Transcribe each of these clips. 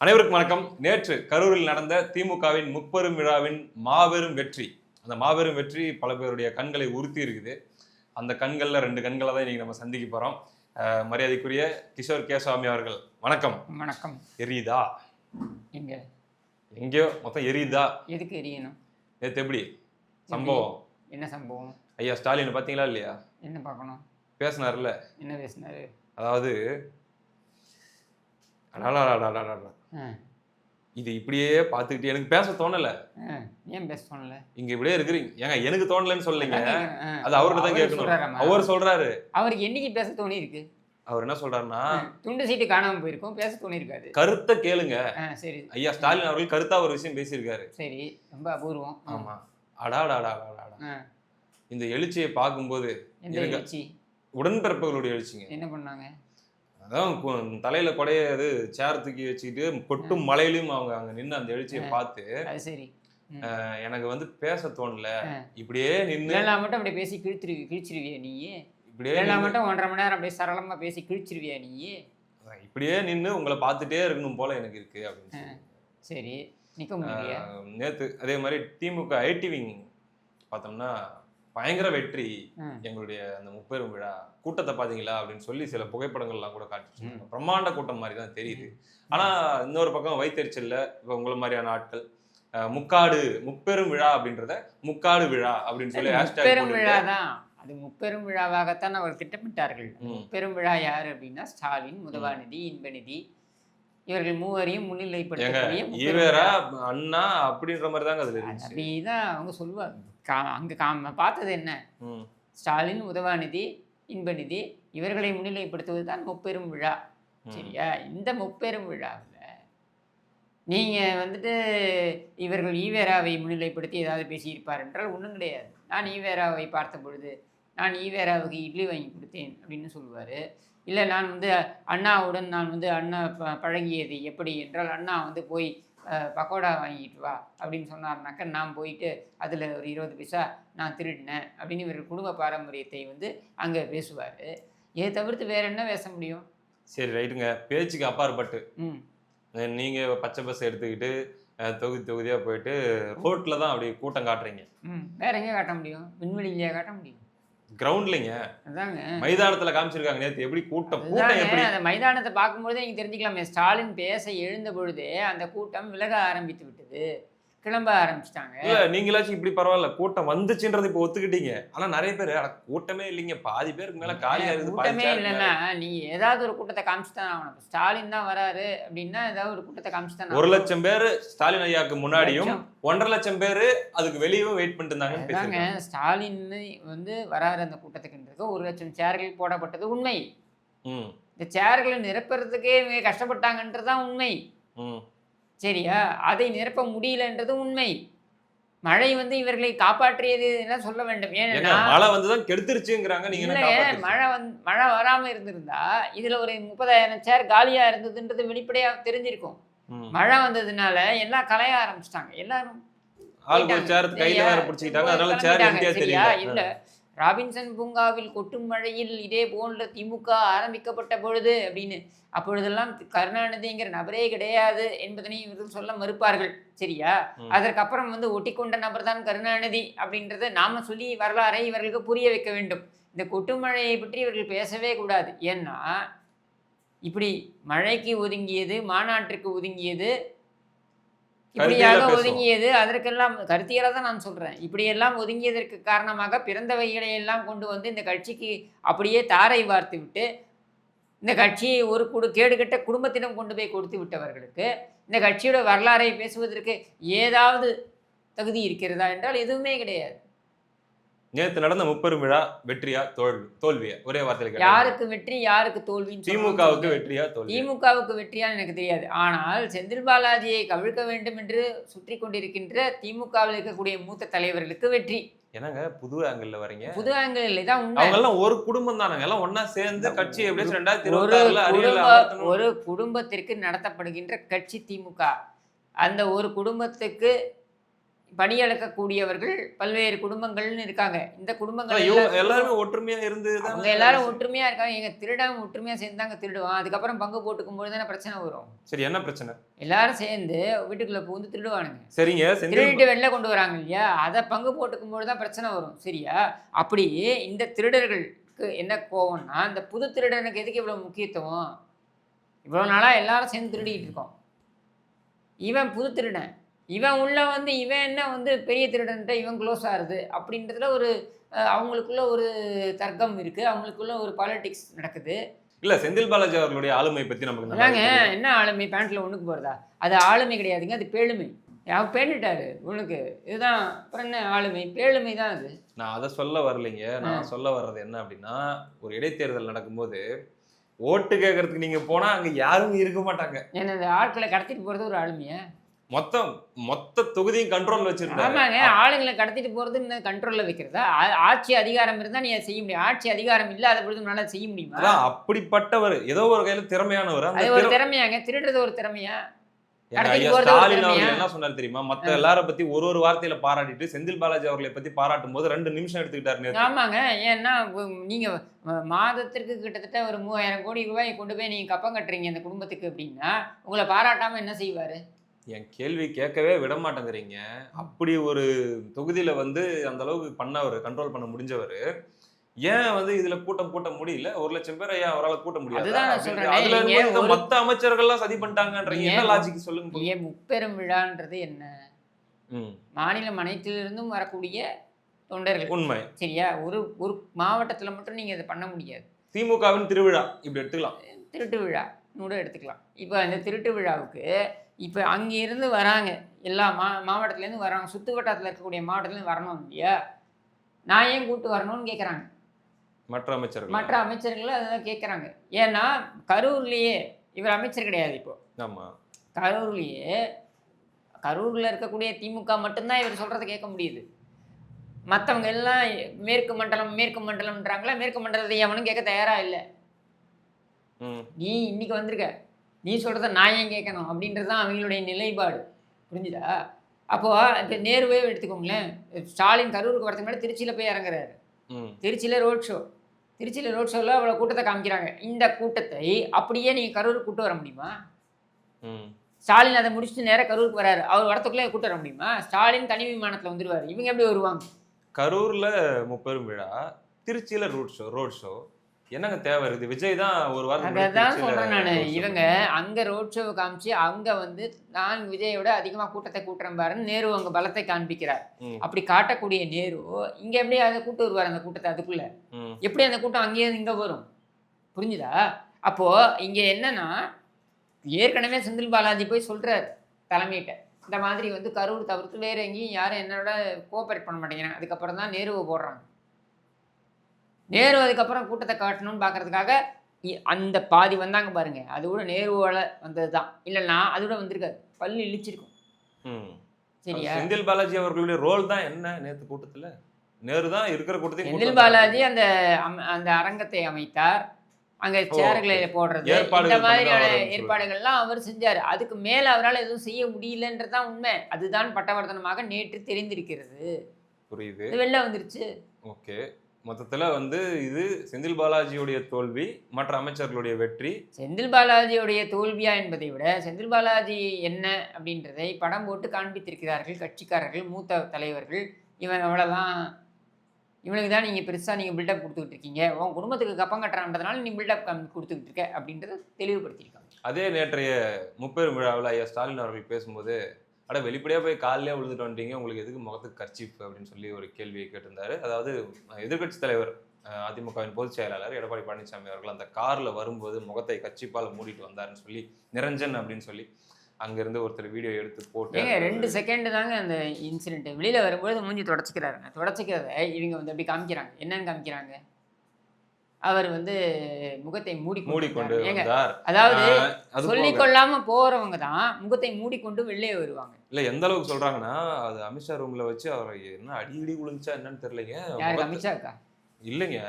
அனைவருக்கும் வணக்கம். நேற்று கரூரில் நடந்த திமுகவின் முப்பெரும் விழாவின் மாபெரும் வெற்றி. அந்த மாபெரும் வெற்றி பல பேருடைய கண்களை உறுத்தி இருக்குது. அந்த கண்கள்ல ரெண்டு கண்களை தான் இன்னைக்கு நம்ம சந்திக்க போறோம். அஹ், மரியாதைக்குரிய கிஷோர் கேசாமி அவர்கள் வணக்கம். வணக்கம். எரியுதா? எங்க? எங்கேயோ மொத்தம் எரியுதா? எதுக்கு எரியணும்? நேத்து எப்படி? சம்பவம்? என்ன சம்பவம்? ஐயா ஸ்டாலின் பாத்தீங்களா இல்லையா? என்ன பார்க்கணும்? பேசினார்ல. என்ன பேசினாரு? அதாவது. இது இப்படியே பார்த்துக்கிட்டு எனக்கு பேச தோணல. ஏன் பேச தோணல? இங்க இப்படியே இருக்கிறீங்க. ஏங்க எனக்கு தோணலன்னு சொல்லலைங்க. அது அவர்கிட்ட தான் கேட்கணும்? அவர் சொல்றாரு. அவருக்கு என்னைக்கு பேச தோணி இருக்கு அவர் என்ன சொல்றாருன்னா துண்டு சீட்டு காணாம போயிருக்கும் பேச தோணி இருக்காது கருத்தை கேளுங்க. சரி. ஐயா ஸ்டாலின் அவர்கள் கருத்தா ஒரு விஷயம் பேசியிருக்காரு. சரி ரொம்ப அபூர்வம். ஆமா. அடாடாடாடாடா ஆ, இந்த எழுச்சியை பார்க்கும்போது உடன்பிறப்புகளுடைய எழுச்சிங்க. என்ன பண்ணாங்க? அதான் தலையில கொடைய இது சேர் தூக்கி வச்சுக்கிட்டு கொட்டும் மலையிலும் அவங்க அங்க நின்று அந்த எழுச்சியை. பார்த்து அது சரி. எனக்கு வந்து பேச தோணல. இப்படியே நின்று மட்டும் அப்படியே பேசி கிழிச்சிருவி கிழிச்சிருவியா நீ? இப்படியே மட்டும் ஒன்றரை மணி நேரம் அப்படியே சரளமா பேசி கிழிச்சிருவியா நீ? இப்படியே நின்று உங்களை பார்த்துட்டே இருக்கணும் போல எனக்கு இருக்கு அப்படின்னு. சரி. நேத்து அதே மாதிரி திமுக ஐடி விங் பார்த்தோம்னா பயங்கர வெற்றி. எங்களுடைய அந்த முப்பெரும் விழா. கூட்டத்தை பாத்தீங்களா? அப்படின்னு சொல்லி சில புகைப்படங்கள்லாம் கூட. இருந்தாங்க. பிரம்மாண்ட கூட்டம் மாதிரி தான் தெரியுது. ஆனா இன்னொரு பக்கம் வைத்தறிச்சல்ல இப்போ உங்களை மாதிரியான ஆட்கள். முக்காடு முப்பெரும் விழா அப்படின்றத முக்காடு விழா அப்படின்னு சொல்லி முப்பெரும் விழா தான். அது முப்பெரும் விழாவாகத்தான் அவர் திட்டமிட்டார்கள். முப்பெரும் விழா யார் அப்படின்னா ஸ்டாலின் முதவாநிதி இன்பநிதி. இவர்கள் மூவரையும் முன்னிலைப்படுத்தக்கூடிய. அண்ணா அப்படின்ற மாதிரி தாங்க அதுல அப்படிதான் அவங்க சொல்லுவாங்க. கா- அங்க காம பார்த்தது என்ன. ஸ்டாலின் உதவாநிதி இன்பநிதி இவர்களை முன்னிலைப்படுத்துவது தான் முப்பெரும் விழா. சரியா? இந்த முப்பெரும் விழாவில் நீங்கள் வந்துட்டு இவர்கள் ஈவேராவை முன்னிலைப்படுத்தி ஏதாவது பேசியிருப்பார் என்றால் ஒன்றும் கிடையாது. நான் ஈவேராவை பார்த்த பொழுது நான் ஈவேராவுக்கு இட்லி வாங்கி கொடுத்தேன் அப்படின்னு சொல்லுவார். இல்லை நான் வந்து அண்ணாவுடன் நான் வந்து அண்ணா ப பழகியது எப்படி என்றால் அண்ணா வந்து போய் பக்கோடா வாங்கிட்டு வா அப்படின்னு சொன்னார்னாக்க நான் போயிட்டு அதில் ஒரு இருபது பைசா நான் திருடினேன் அப்படின்னு இவர் குடும்ப பாரம்பரியத்தை வந்து அங்கே பேசுவார். இதை தவிர்த்து வேற என்ன பேச முடியும்? சரி ரைட்டுங்க. பேச்சுக்கு அப்பாற்பட்டு. ம். அஹ் நீங்க பச்சை பஸ் எடுத்துக்கிட்டு தொகுதி தொகுதியா போயிட்டு ரோட்ல தான் அப்படி கூட்டம் காட்டுறீங்க. ம். வேற எங்கே காட்ட முடியும்? விண்வெளியிலேயே காட்ட முடியும்? கிரவுண்ட்லங்க அதாங்க. மைதானத்துல காமிச்சிருக்காங்க நேத்து. எப்படி கூட்டம் கூட்டம் எப்படி? அந்த மைதானத்தை பார்க்கும்போதே நீங்க தெரிஞ்சுக்கலாமே. ஸ்டாலின் பேச எழுந்த பொழுதே அந்த கூட்டம் விலக ஆரம்பித்து விட்டது. கிளம்ப ஆரம்பிச்சிட்டாங்க. இல்ல நீங்களாச்சும் இப்படி பரவாயில்ல கூட்டம் வந்துச்சுன்றது இப்ப ஒத்துக்கிட்டீங்க. ஆனா நிறைய பேர் கூட்டமே இல்லைங்க. பாதி பேருக்கு மேல காலியா பாதி கூட்டமே. இல்லைன்னா நீ ஏதாவது ஒரு கூட்டத்தை காமிச்சு தான் ஆகணும். ஸ்டாலின் தான் வராரு அப்படின்னா ஏதாவது ஒரு கூட்டத்தை காமிச்சு தான் ஒரு லட்சம் பேர் ஸ்டாலின் ஐயாக்கு முன்னாடியும். ஒன்றரை லட்சம் பேர் அதுக்கு வெளியவும் வெயிட் பண்ணிட்டு பேசிருக்காங்க ஸ்டாலின் வந்து வராரு அந்த கூட்டத்துக்குன்றது ஒரு லட்சம் சேர்கள் போடப்பட்டது உண்மை. இந்த சேர்களை நிரப்புறதுக்கே மிக கஷ்டப்பட்டாங்கன்றதுதான் உண்மை. சரியா? அதை நிரப்ப முடியலன்றது உண்மை. மழை வந்து இவர்களை காப்பாற்றியது எல்லாம் சொல்ல வேண்டும். ஏன்னா மழை வந்துதான் கெடுத்துருச்சுங்கிறாங்க. நீங்க என்ன இல்லைங்க, காப்பாத்திருச்சு? மழை வந்து மழை வராம இருந்திருந்தா இதுல ஒரு முப்பதாயிரம் சேர் காலியா இருந்ததுன்றது வெளிப்படையா தெரிஞ்சிருக்கும். மழை வந்ததுனால எல்லாம் கலைய ஆரம்பிச்சிட்டாங்க. எல்லாரும் ஆளுக்கு ஒரு. சேர் கையில? வேற பிடிச்சிக்கிட்டாங்க. அதனால சேர்? தெரியல. இல்ல. ராபின்சன் பூங்காவில் கொட்டும் மழையில் இதே போன்ற திமுக ஆரம்பிக்கப்பட்ட பொழுது அப்படின்னு அப்பொழுதெல்லாம் கருணாநிதிங்கிற நபரே கிடையாது என்பதனை இவர்கள் சொல்ல மறுப்பார்கள். சரியா. அதற்கப்புறம் வந்து ஒட்டிக்கொண்ட நபர் தான் கருணாநிதி அப்படின்றத நாம சொல்லி வரலாறை இவர்களுக்கு புரிய வைக்க வேண்டும். இந்த கொட்டும் மழையை பற்றி இவர்கள் பேசவே கூடாது. ஏன்னா இப்படி மழைக்கு ஒதுங்கியது மாநாட்டிற்கு ஒதுங்கியது இப்படியாக. ஒதுங்கியது அதற்கெல்லாம் கருத்தியலாக தான் நான் சொல்றேன் இப்படியெல்லாம் ஒதுங்கியதற்கு காரணமாக பிறந்தவைகளை எல்லாம் கொண்டு வந்து இந்த கட்சிக்கு அப்படியே தாரை வார்த்து விட்டு இந்த கட்சியை ஒரு குடு கேடுகட்ட குடும்பத்திடம் கொண்டு போய் கொடுத்து விட்டவர்களுக்கு இந்த கட்சியோட வரலாறை பேசுவதற்கு ஏதாவது தகுதி இருக்கிறதா என்றால் எதுவுமே கிடையாது நேத்து நடந்த முப்பெரும் விழா வெற்றியா தோல்வி தோல்வியா? ஒரே வார்த்தையில யாருக்கு வெற்றி யாருக்கு சொல்லணும்னு திமுகவுக்கு. வெற்றியா தோல்வி திமுகவுக்கு வெற்றியான்னு எனக்கு தெரியாது. ஆனால் செந்தில் பாலாஜியை கவிழ்க்க வேண்டும் என்று சுற்றி கொண்டிருக்கின்ற திமுகவில் இருக்கக்கூடிய மூத்த தலைவர்களுக்கு வெற்றி. என்னங்க புது ஆங்கிள் வரீங்க புது ஆங்கிள் தான் அவங்க எல்லாம் ஒரு குடும்பம் தானங்க எல்லாம் ஒண்ணா சேர்ந்து கட்சி எப்படியாச்சும் ரெண்டாயிரத்தி இருபத்தி ஒரு குடும்பத்திற்கு நடத்தப்படுகின்ற கட்சி திமுக. அந்த ஒரு குடும்பத்துக்கு பணியளக்கக்கூடியவர்கள் பல்வேறு குடும்பங்கள்னு இருக்காங்க. இந்த குடும்பங்கள் எல்லாருமே ஒற்றுமையா இருந்து அவங்க எல்லாரும் ஒற்றுமையா இருக்காங்க. எங்க திருடன் ஒற்றுமையா சேர்ந்து தாங்க திருடுவான். அதுக்கப்புறம் பங்கு போட்டுக்கும் போது தானே பிரச்சனை வரும். சரி என்ன பிரச்சனை? எல்லாரும் சேர்ந்து வீட்டுக்குள்ள புகுந்து திருடுவானுங்க. சரிங்க திருடிட்டு வெளில கொண்டு வராங்க இல்லையா? அதை பங்கு போட்டுக்கும் போது தான் பிரச்சனை வரும். சரியா? அப்படி இந்த திருடர்களுக்கு என்ன கோவம்னா இந்த புது திருடனுக்கு எதுக்கு இவ்வளவு முக்கியத்துவம்? இவ்வளோ நாளா எல்லாரும் சேர்ந்து திருடிக்கிட்டு இருக்கோம். இவன் புது திருடன். இவன் உள்ள வந்து இவன் என்ன வந்து பெரிய திருடன்ட்ட இவன் க்ளோஸ் ஆகுது அப்படின்றதுல ஒரு அவங்களுக்குள்ள ஒரு தர்க்கம் இருக்கு. அவங்களுக்குள்ள ஒரு பாலிடிக்ஸ் நடக்குது. இல்ல செந்தில் பாலாஜி அவர்களுடைய ஆளுமை பத்தி நமக்கு தெரியும். என்ன ஆளுமை? பேண்ட்ல ஒண்ணுக்கு போறதா? அது ஆளுமை கிடையாதுங்க அது பேளுமை. அவன் பேண்டுட்டாரு உனக்கு. இதுதான் அப்புறம் என்ன ஆளுமை? பேளுமை தான் அது. நான் அதை சொல்ல வரலைங்க. நான் சொல்ல வர்றது என்ன அப்படின்னா ஒரு இடைத்தேர்தல் நடக்கும்போது ஓட்டு கேட்கறதுக்கு நீங்க போனா அங்க யாரும் இருக்க மாட்டாங்க. ஏன்னா இந்த ஆட்களை கடத்திட்டு போறது ஒரு ஆளுமையா? மொத்தம் மொத்த தொகுதியும் கண்ட்ரோல் வச்சிருந்தாங்க ஆமாங்க ஆளுங்களை கடத்திட்டு போறது கண்ட்ரோல்ல வைக்கிறதா? ஆட்சி அதிகாரம் இருந்தா நீ செய்ய முடியும். ஆட்சி அதிகாரம் இல்லாத பொழுது உன்னால செய்ய முடியுமா? அதான் அப்படிப்பட்டவர் ஏதோ ஒரு கையில திறமையானவர். அது ஒரு திற- திறமையாங்க. திருடுறது ஒரு திறமையா? ஸ்டாலின்? அவர்கள் என்ன சொன்னார் தெரியுமா? மத்த. எல்லார பத்தி ஒரு ஒரு வார்த்தையில பாராட்டிட்டு செந்தில் பாலாஜி அவர்களை பத்தி பாராட்டும் போது ரெண்டு நிமிஷம் எடுத்துக்கிட்டாரு. ஆமாங்க. ஏன்னா நீங்க மாதத்திற்கு கிட்டத்தட்ட ஒரு மூவாயிரம் கோடி ரூபாய் கொண்டு போய் நீங்க கப்பம் கட்டுறீங்க அந்த குடும்பத்துக்கு அப்படின்னா உங்களை பாராட்டாம என்ன செய்வாரு? என் கேள்வி கேட்கவே விட மாட்டேங்கிறீங்க அப்படி ஒரு தொகுதியில வந்து அந்த அளவுக்கு பண்ணவர் கண்ட்ரோல் பண்ண முடிஞ்சவர் ஏன் வந்து இதுல கூட்டம் கூட்ட முடியல? ஒரு லட்சம் பேர் ஏன் அவரால் கூட்ட முடியாது? அதுல நீங்க இந்த மத்த அமைச்சர்கள்லாம் சதி பண்ணிட்டாங்கன்றீங்க என்ன நீங்க- லாஜிக் சொல்லுங்க. ஏன் முப்பெரும் விழான்றது என்ன? மாநிலம் அனைத்திலிருந்தும் வரக்கூடிய தொண்டர்கள். உண்மை. சரியா? ஒரு ஒரு மாவட்டத்தில் மட்டும் நீங்கள் இதை பண்ண முடியாது. திமுகவின் திருவிழா இப்படி எடுத்துக்கலாம். திருட்டு விழா கூட எடுத்துக்கலாம். இப்போ அந்த திருட்டு விழாவுக்கு இப்போ அங்கேருந்து வராங்க. எல்லா மா மாவட்டத்துலேருந்து வராங்க சுற்று வட்டாரத்தில் இருக்கக்கூடிய மாவட்டத்துலேருந்து வரணும் இல்லையா? நான் ஏன் கூட்டு வரணும்னு கேட்குறாங்க மற்ற அமைச்சர்கள். மற்ற அமைச்சர்கள் அதான் கேட்குறாங்க ஏன்னா கரூர்லேயே இவர் அமைச்சர் கிடையாது இப்போ. ஆமா. கரூர்லேயே கரூரில் இருக்கக்கூடிய திமுக மட்டும்தான் இவர் சொல்கிறத கேட்க முடியுது. மற்றவங்க எல்லாம் மேற்கு மண்டலம் மேற்கு மண்டலம்ன்றாங்களா? மேற்கு மண்டலத்தை எவனும் கேட்க தயாராக இல்லை? நீ இன்னைக்கு வந்திருக்க. நீ சொல்கிறத நான் ஏன் கேட்கணும்? அப்படின்றது தான் அவங்களுடைய நிலைப்பாடு. புரிஞ்சுதா? அப்போது இப்போ நேருவே எடுத்துக்கோங்களேன். ஸ்டாலின் கரூருக்கு வரதுக்கு முன்னாடி திருச்சியில் போய் இறங்குறாரு. ம், திருச்சியில் ரோட் ஷோ. திருச்சியில் ரோட் ஷோவில் அவ்வளோ கூட்டத்தை காமிக்கிறாங்க. இந்த கூட்டத்தை அப்படியே நீங்கள் கரூருக்கு கூட்டு வர முடியுமா. ஸ்டாலின் அதை முடிச்சுட்டு நேரா கரூருக்கு வராரு. அவர் வரத்துக்குள்ளே கூட்டு வர முடியுமா? ஸ்டாலின் தனி விமானத்தில் வந்துருவாரு. இவங்க எப்படி வருவாங்க? கரூர்ல முப்பெரும் விழா திருச்சியில ரோட் ஷோ ரோட் ஷோ. என்னங்க தேவை இருக்குது விஜய் தான் ஒரு வாரத்துக்கு அதை முன்னாடி தான் திருச்சியில சொல்கிறேன் நான். இவங்க அங்கே ரோட் ஷோ காமிச்சு அங்கே வந்து நான் விஜயோட அதிகமாக கூட்டத்தை கூட்டுறேன் பாருன்னு நேரு அங்கே பலத்தை காண்பிக்கிறார். அப்படி காட்டக்கூடிய நேரு இங்கே எப்படி அதை கூட்டு வருவார் அந்த கூட்டத்தை அதுக்குள்ளே. எப்படி அந்த கூட்டம் அங்கேயே இங்கே வரும்? புரிஞ்சுதா? அப்போது இங்கே என்னன்னா ஏற்கனவே செந்தில் பாலாஜி போய் சொல்கிறார் தலைமையிட்ட. இந்த மாதிரி வந்து கரூர் தவிர்த்து வேறு எங்கேயும் யாரும் என்னோட கோஆப்ரேட் பண்ண மாட்டேங்கிறாங்க. அதுக்கப்புறம் தான் நேருவை போடுறாங்க. நேரு அதுக்கப்புறம் கூட்டத்தை காட்டணும்னு பார்க்கறதுக்காக அந்த பாதி வந்தாங்க பாருங்க. அது கூட நேருவால் வந்தது தான் இல்லைன்னா அது கூட வந்திருக்காது. பல்லு இழிச்சிருக்கும். சரியா? செந்தில் பாலாஜி அவர்களுடைய ரோல் தான் என்ன நேத்து கூட்டத்துல? நேரு தான் இருக்கிற கூட்டத்தையும் செந்தில் பாலாஜி அந்த அந்த அரங்கத்தை அமைத்தார். அங்க சேர்களை போடுறது. இந்த மாதிரியான. ஏற்பாடுகள்லாம் அவர் செஞ்சார். அதுக்கு மேல அவரால் எதுவும் செய்ய முடியலன்றதுதான் உண்மை. அதுதான் பட்டவர்த்தனமாக நேற்று தெரிந்திருக்கிறது. புரியுது. வெளில வந்துருச்சு. ஓகே. மொத்தத்துல வந்து இது செந்தில் பாலாஜியுடைய தோல்வி மற்ற அமைச்சர்களுடைய வெற்றி. செந்தில் பாலாஜியுடைய தோல்வியா என்பதை விட செந்தில் பாலாஜி என்ன அப்படின்றதை படம் போட்டு காண்பித்திருக்கிறார்கள் கட்சிக்காரர்கள் மூத்த தலைவர்கள். இவன் அவ்வளோதான் இவனுக்கு தான் நீங்கள் பெருசாக நீங்கள் பில்டப் கொடுத்துக்கிட்டு இருக்கீங்க. உன் குடும்பத்துக்கு கப்பம் கட்டுறான்றதுனால நீ பில்டப் கொடுத்துக்கிட்டு இருக்க அப்படின்றத தெளிவுபடுத்தியிருக்காங்க. அதே நேற்றைய முப்பெரும் விழாவில் ஐயா ஸ்டாலின் அவர்கள் பேசும்போது அட வெளிப்படையா போய் காலையிலே விழுந்துட்டு வந்துட்டீங்க. உங்களுக்கு எதுக்கு முகத்துக்கு கர்ச்சிப் அப்படின்னு சொல்லி ஒரு கேள்வியை கேட்டிருந்தாரு. அதாவது எதிர்க்கட்சி தலைவர் அதிமுகவின் பொதுச் செயலாளர் எடப்பாடி பழனிசாமி அவர்கள் அந்த கார்ல வரும்போது முகத்தை கர்ச்சிப்பால் மூடிட்டு வந்தாருன்னு சொல்லி நிரஞ்சன் அப்படின்னு சொல்லி அங்கிருந்து ஒருத்தர் வீடியோ எடுத்து போட்டு ரெண்டு செகண்ட் தாங்க அந்த இன்சிடென்ட் வெளியில வரும்போது மூஞ்சி தொடச்சிக்கிறாருங்க. தொடச்சிக்கிறத இவங்க வந்து அப்படி காமிக்கிறாங்க. என்னன்னு காமிக்கிறாங்க? அவர் வந்து முகத்தை மூடி மூடிக்கொண்டு அதாவது சொல்லிக் கொள்ளாம போறவங்க தான் முகத்தை மூடிக்கொண்டு வெளியே வருவாங்க. இல்ல எந்த அளவுக்கு சொல்றாங்கன்னா அது அமித்ஷா ரூம்ல வச்சு அவரை என்ன அடி இடி விழுந்துச்சா என்னன்னு தெரியலைங்க. அமித்ஷாக்கா இல்லைங்க.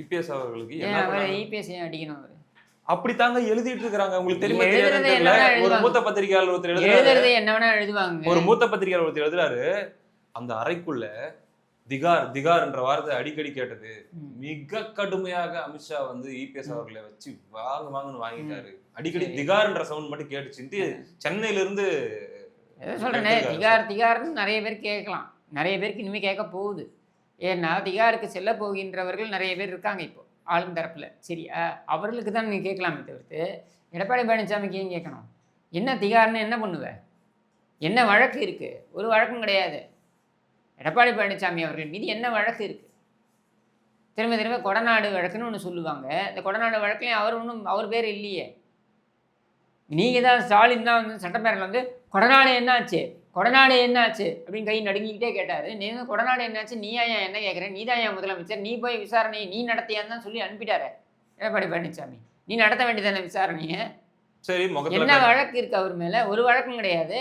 இபிஎஸ் அவர்களுக்கு ஏன் என்ன அவர் பண்ணாங்க? இபிஎஸ் ஏன் அடிக்கணும் அவர்? அப்படித்தாங்க எழுதிட்டு இருக்காங்க உங்களுக்கு தெரியுமா? ஒரு. மூத்த பத்திரிகையாளர் ஒருத்தர் எழுதுறாரு. என்ன வேணா எழுதுவாங்க. ஒரு மூத்த பத்திரிகையாளர் ஒருத்தர் எழுதுறாரு. அந்த அறைக்குள்ள திகார் திகார்ன்ற வார்த்தை அடிக்கடி கேட்டது. மிக கடுமையாக அமித்ஷா வந்து இபிஎஸ் அவர்களை வச்சு வாங்க வாங்கன்னு வாங்கிட்டாரு. அடிக்கடி சரி. திகார்ன்ற சவுண்ட் மட்டும் கேட்டுச்சுன்ட்டு சென்னையில இருந்து சொல்றேனே. திகார் திகார்னு நிறைய பேர் கேட்கலாம். நிறைய பேருக்கு இனிமே கேட்க போகுது. ஏன்னா திகாருக்கு செல்ல போகின்றவர்கள் நிறைய பேர் இருக்காங்க இப்போ ஆளும் தரப்புல. சரியா அவர்களுக்கு தான் நீங்க கேட்கலாமே தவிர்த்து எடப்பாடி பழனிசாமிக்கு ஏன் கேட்கணும்? என்ன திகார்னு என்ன பண்ணுவ? என்ன வழக்கு இருக்கு? ஒரு வழக்கும் கிடையாது. எடப்பாடி பழனிசாமி அவர்கள் மீது என்ன வழக்கு இருக்கு? திரும்ப திரும்ப கொடநாடு வழக்குன்னு ஒன்று சொல்லுவாங்க. இந்த கொடநாடு வழக்குலையும் அவர் ஒன்றும் அவர் பேர் இல்லையே. நீங்கள் தான் ஸ்டாலின் தான் வந்து சட்டப்பேரவையில் வந்து கொடநாடு என்னாச்சு? கொடநாடு என்னாச்சு? அப்படின்னு கை நடுங்கிக்கிட்டே கேட்டார். நீ வந்து கொடநாடு என்னாச்சு? நீ ஏன் என்ன கேட்குற நீ தான் ஏன் முதலமைச்சர்? நீ போய் விசாரணை நீ நடத்தியான்னு தான் சொல்லி அனுப்பிட்டாரு எடப்பாடி பழனிசாமி. நீ நடத்த வேண்டியதானே விசாரணையை? சரி என்ன வழக்கு இருக்கு அவர் மேல? ஒரு வழக்கும் கிடையாது.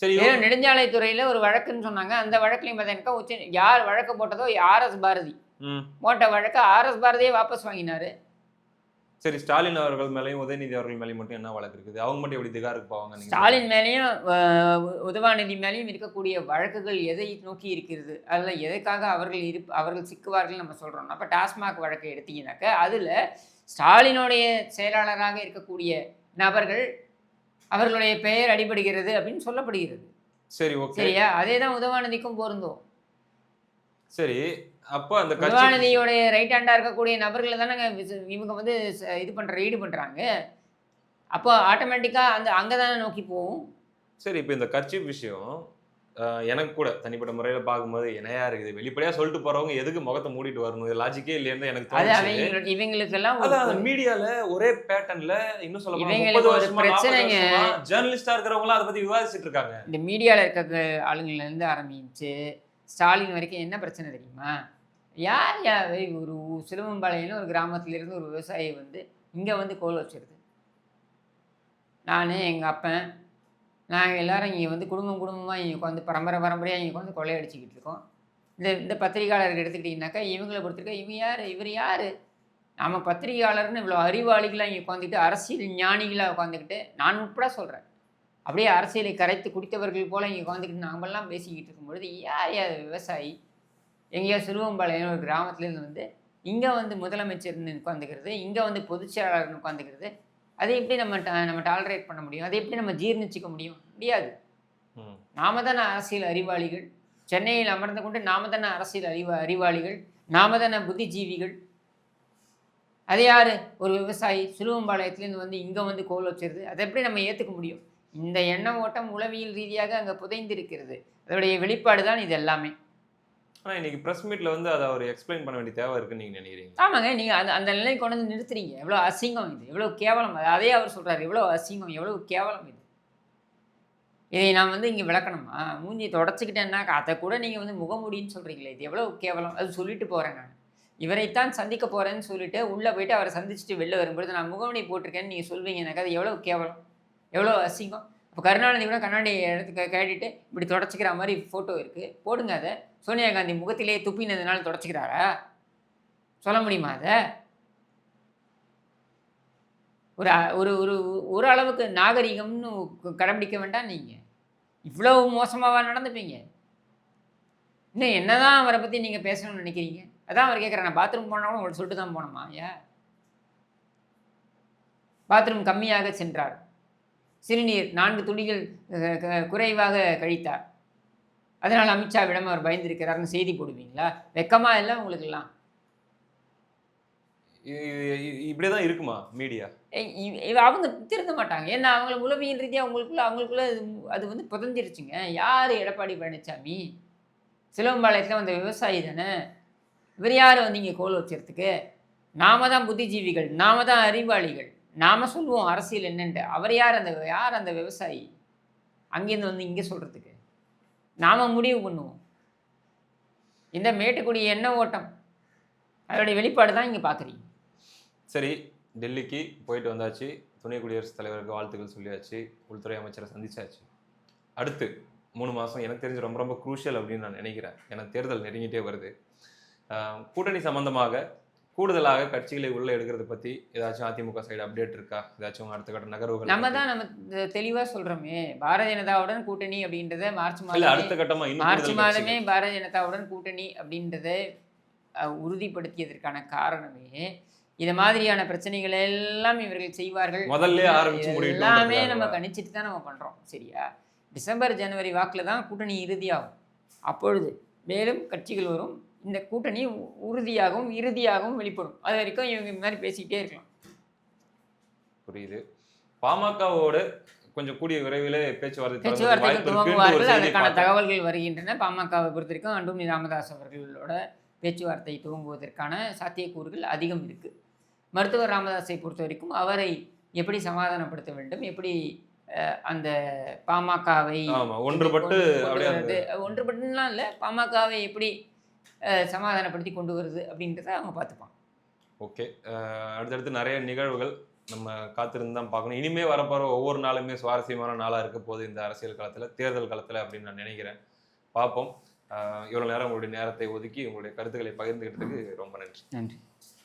சரி ஏதோ நெடுஞ்சாலைத்துறையில ஒரு வழக்குன்னு சொன்னாங்க. அந்த வழக்குலையும் பார்த்தீங்கன்னா உச்ச யார் வழக்கு போட்டதோ ஆர்எஸ் பாரதி. போட்ட வழக்கு ஆர்எஸ் பாரதியே வாபஸ் வாங்கினாரு. சரி ஸ்டாலின் அவர்கள் மேலயும் உதயநிதி அவர்கள் மேலயும் மட்டும் என்ன வழக்கு இருக்குது? அவங்க மட்டும் எப்படி திகாருக்கு போவாங்க ஸ்டாலின் மேலேயும் உதவாநிதி மேலேயும் இருக்கக்கூடிய வழக்குகள் எதை நோக்கி இருக்கிறது? அதில் எதற்காக அவர்கள் இருப் அவர்கள் சிக்குவார்கள் நம்ம சொல்கிறோம் அப்போ டாஸ்மாக் வழக்கை எடுத்தீங்கன்னாக்க அதில் ஸ்டாலினுடைய செயலாளராக இருக்கக்கூடிய நபர்கள் அவர்களுடைய பெயர் அடிபடுகிறது அப்படின்னு சொல்லப்படுகிறது. சரி ஓகே. சரியா? அதே தான் உதவாநிதிக்கும் பொருந்தும். சரி அப்போ அந்த உதவாநிதியோடைய ரைட் ஹேண்டாக இருக்கக்கூடிய நபர்களை தானே இவங்க வந்து இது பண்ணுற ஈடு பண்ணுறாங்க அப்போ ஆட்டோமேட்டிக்காக அந்த அங்கே தானே நோக்கி போகும் சரி இப்போ இந்த கட்சி விஷயம் எனக்கு கூட தனிப்பட்ட முறையில பார்க்கும்போது இணையா இருக்குது? வெளிப்படையா சொல்லிட்டு போறவங்க எதுக்கு முகத்தை மூடிட்டு வரணும்? இது லாஜிக்கே இல்லைன்னு எனக்கு தோணுச்சு. இவங்களுக்கெல்லாம் ஒரு- அதான் மீடியால ஒரே பேட்டர்ன்ல இன்னும் சொல்ல இவங்களுக்கு முப்பது வருஷமா பிரச்சனைங்க. ஜேர்னலிஸ்டா இருக்கிறவங்க அதை பத்தி விவாதிச்சுட்டு இருக்காங்க. இந்த மீடியாவில் இருக்க ஆளுங்கள்லேருந்து ஆரம்பிச்சு ஸ்டாலின் வரைக்கும் என்ன பிரச்சனை தெரியுமா? யார் யார்? ஒரு சிலுவம்பாளையம்னு ஒரு கிராமத்துல இருந்து ஒரு விவசாயி வந்து இங்கே வந்து கோல் வச்சிருது. நான் எங்கள் அப்பன் நாங்கள் எல்லாரும் இங்கே வந்து குடும்பம் குடும்பமாக இங்கே உட்காந்து பரம்பரை பரம்பரையாக இங்கே உட்காந்து கொள்ளையடிச்சிக்கிட்டு இருக்கோம். இந்த இந்த பத்திரிகையாளர்கள் எடுத்துக்கிட்டிங்கனாக்கா இவங்களை பொறுத்திருக்க இவங்க யார்? இவர் யார்? நம்ம பத்திரிகையாளர்னு இவ்வளோ அறிவாளிகளாக இங்கே உட்காந்துக்கிட்டு அரசியல் ஞானிகளாக உட்காந்துக்கிட்டு நான் உட்பட சொல்கிறேன் அப்படியே அரசியலை கரைத்து குடித்தவர்கள் போல் இங்கே உட்காந்துக்கிட்டு நாமெல்லாம் பேசிக்கிட்டு இருக்கும்பொழுது யார் யார் விவசாயி? எங்கேயோ சிறுவம்பாளையம் ஒரு கிராமத்துலேருந்து வந்து இங்கே வந்து முதலமைச்சர்னு உட்காந்துக்கிறது இங்கே வந்து பொதுச்செயலாளர்னு உட்காந்துக்கிறது அதை எப்படி நம்ம நம்ம டாலரேட் பண்ண முடியும்? அதை எப்படி நம்ம ஜீர்ணிச்சிக்க முடியும்? முடியாது. நாம தானே அரசியல் அறிவாளிகள். சென்னையில் அமர்ந்து கொண்டு நாம தானே அரசியல் அறிவா அறிவாளிகள். நாம தானே புத்திஜீவிகள். அது யாரு? ஒரு விவசாயி சிலுவம்பாளையத்துலேருந்து வந்து இங்கே வந்து கோல் வச்சிருது. அதை எப்படி நம்ம ஏற்றுக்க முடியும்? இந்த எண்ண ஓட்டம் உளவியல் ரீதியாக அங்கே புதைந்து இருக்கிறது அதோடைய வெளிப்பாடு தான் இது எல்லாமே. ஆனால் இன்னைக்கு ப்ரெஸ் மீட்டில் வந்து அதை அவர் எக்ஸ்பிளைன் பண்ண வேண்டிய தேவை இருக்குன்னு நீங்கள் நினைக்கிறீங்க. ஆமாங்க நீங்கள் அந்த அந்த நிலையை கொண்டு வந்து நிறுத்துறீங்க. எவ்வளோ அசிங்கம் இது எவ்வளோ கேவலம். அது அதே அவர் சொல்கிறார் எவ்வளோ அசிங்கம் எவ்வளோ கேவலம் இது. இதை நான் வந்து இங்கே விளக்கணுமா? மூஞ்சி தொடச்சிக்கிட்டேன்னா அதை கூட நீங்கள் வந்து முகமூடின்னு சொல்கிறீங்களே இது எவ்வளோ கேவலம்? அது சொல்லிட்டு போகிறேன் நான். இவரைத்தான் சந்திக்க போகிறேன்னு சொல்லிட்டு உள்ளே போயிட்டு அவரை சந்திச்சுட்டு வெளில வரும்பொழுது நான் முகமுடி போட்டிருக்கேன்னு நீங்கள் சொல்வீங்கன்னாக்கா அது எவ்வளோ கேவலம்? எவ்வளோ அசிங்கம்? இப்போ கருணாநிதி கூட கண்ணாடி எடுத்து கேட்டுட்டு இப்படி தொடச்சிக்கிற மாதிரி ஃபோட்டோ இருக்குது போடுங்க அதை. சோனியா காந்தி முகத்திலே துப்பினதுனால தொடச்சிக்கிறாரா? சொல்ல முடியுமா அதை? ஒரு ஒரு ஒரு ஒரு அளவுக்கு நாகரிகம்னு கடைபிடிக்க வேண்டாம் நீங்கள் இவ்வளோ மோசமாவா நடந்துப்பீங்க? இன்னும் என்னதான் அவரை பற்றி நீங்கள் பேசணும்னு நினைக்கிறீங்க? அதான் அவர் கேட்குறேன் நான் பாத்ரூம் போனாலும் உங்களுக்கு சொல்லிட்டு தான் போனோமா ஐயா? பாத்ரூம் கம்மியாக சென்றார். சிறுநீர் நான்கு துளிகள் குறைவாக கழித்தார். அதனால் அமித்ஷாவிடம் அவர் பயந்திருக்கிறார்னு செய்தி போடுவீங்களா? வெக்கமா இல்லை உங்களுக்கெல்லாம்? இ- இ- இப்படியேதான் இருக்குமா மீடியா? அவங்க திருந்த மாட்டாங்க. ஏன்னா அவங்கள உளவியல் ரீதியாக அவங்களுக்குள்ள அவங்களுக்குள்ள அது வந்து புதஞ்சிருச்சுங்க. யார் எடப்பாடி பழனிசாமி சிலம்பபாளையத்தில் வந்த விவசாயி தானே? இவர் யார் வந்து இங்கே கோல் வச்சறதுக்கு நாம தான் புத்திஜீவிகள் நாம தான் அறிவாளிகள். நாம் சொல்லுவோம் அரசியல் என்னென்ட்டு. அவர் யார் அந்த யார் அந்த விவசாயி? அங்கேருந்து வந்து இங்கே சொல்கிறதுக்கு நாம் முடிவு பண்ணுவோம். இந்த மேட்டுக்குடி என்ன ஓட்டம் அதோடைய வெளிப்பாடு தான் இங்கே பார்க்குறீங்க சரி டெல்லிக்கு போயிட்டு வந்தாச்சு. துணை குடியரசுத் தலைவருக்கு வாழ்த்துக்கள் சொல்லியாச்சு. உள்துறை அமைச்சரை சந்திச்சாச்சு. அடுத்து மூணு மாதம் எனக்கு தெரிஞ்சு ரொம்ப ரொம்ப குரூஷியல் அப்படின்னு நான் நினைக்கிறேன். ஏன்னா தேர்தல் நெருங்கிட்டே வருது. கூட்டணி சம்பந்தமாக கூடுதலாக கட்சிகளை உள்ள எடுக்கிறத பத்தி ஏதாச்சும் அதிமுக சைடு அப்டேட் இருக்கா? ஏதாச்சும் அடுத்த கட்ட நகர்வுகள் நம்ம? தான் நம்ம தெளிவா சொல்றோமே. பாரதிய ஜனதாவுடன் கூட்டணி அப்படின்றத மார்ச் மாதமே அடுத்த கட்டமா மார்ச் மாதமே. பாரதிய ஜனதாவுடன் கூட்டணி அப்படின்றத உறுதிப்படுத்தியதற்கான காரணமே. இது மாதிரியான பிரச்சனைகள் எல்லாம் இவர்கள் செய்வார்கள் முதல்ல ஆரம்பிச்சு எல்லாமே? நம்ம கணிச்சிட்டு தான் நம்ம பண்றோம். சரியா? டிசம்பர் ஜனவரி வாக்குல தான் கூட்டணி இறுதியாகும். அப்பொழுது மேலும் கட்சிகள் வரும். இந்த கூட்டணி உறுதியாகவும் இறுதியாகவும் வெளிப்படும். அது வரைக்கும் இவங்க இந்த மாதிரி பேசிக்கிட்டே இருக்கலாம். புரியுது. பாமகவோடு கொஞ்சம் கூடிய விரைவில் பேச்சுவார்த்தை பேச்சுவார்த்தைகள் துவங்குவார்கள் அதற்கான. தகவல்கள் வருகின்றன. பாமகவை பொறுத்த வரைக்கும் அன்புமணி ராமதாஸ் அவர்களோட பேச்சுவார்த்தை துவங்குவதற்கான சாத்தியக்கூறுகள் அதிகம் இருக்கு. மருத்துவர் ராமதாஸை பொறுத்த வரைக்கும் அவரை எப்படி சமாதானப்படுத்த வேண்டும்? எப்படி அந்த பாமகவை ஒன்றுபட்டு ஒன்றுபட்டுலாம் இல்லை. பாமகவை எப்படி சமாதானப்படுத்தி கொண்டு வருது அப்படின்றத அவங்க பார்த்துப்பாங்க. ஓகே. அடுத்தடுத்து நிறைய நிகழ்வுகள் நம்ம காத்திருந்து தான் பார்க்கணும். இனிமே வரப்போகிற ஒவ்வொரு நாளுமே சுவாரஸ்யமான நாளாக இருக்க போகுது இந்த அரசியல் களத்தில் தேர்தல் களத்தில் அப்படின்னு நான் நினைக்கிறேன். பார்ப்போம். இவ்வளோ நேரம் உங்களுடைய நேரத்தை ஒதுக்கி உங்களுடைய கருத்துக்களை பகிர்ந்துக்கிட்டதுக்கு ரொம்ப நன்றி. நன்றி.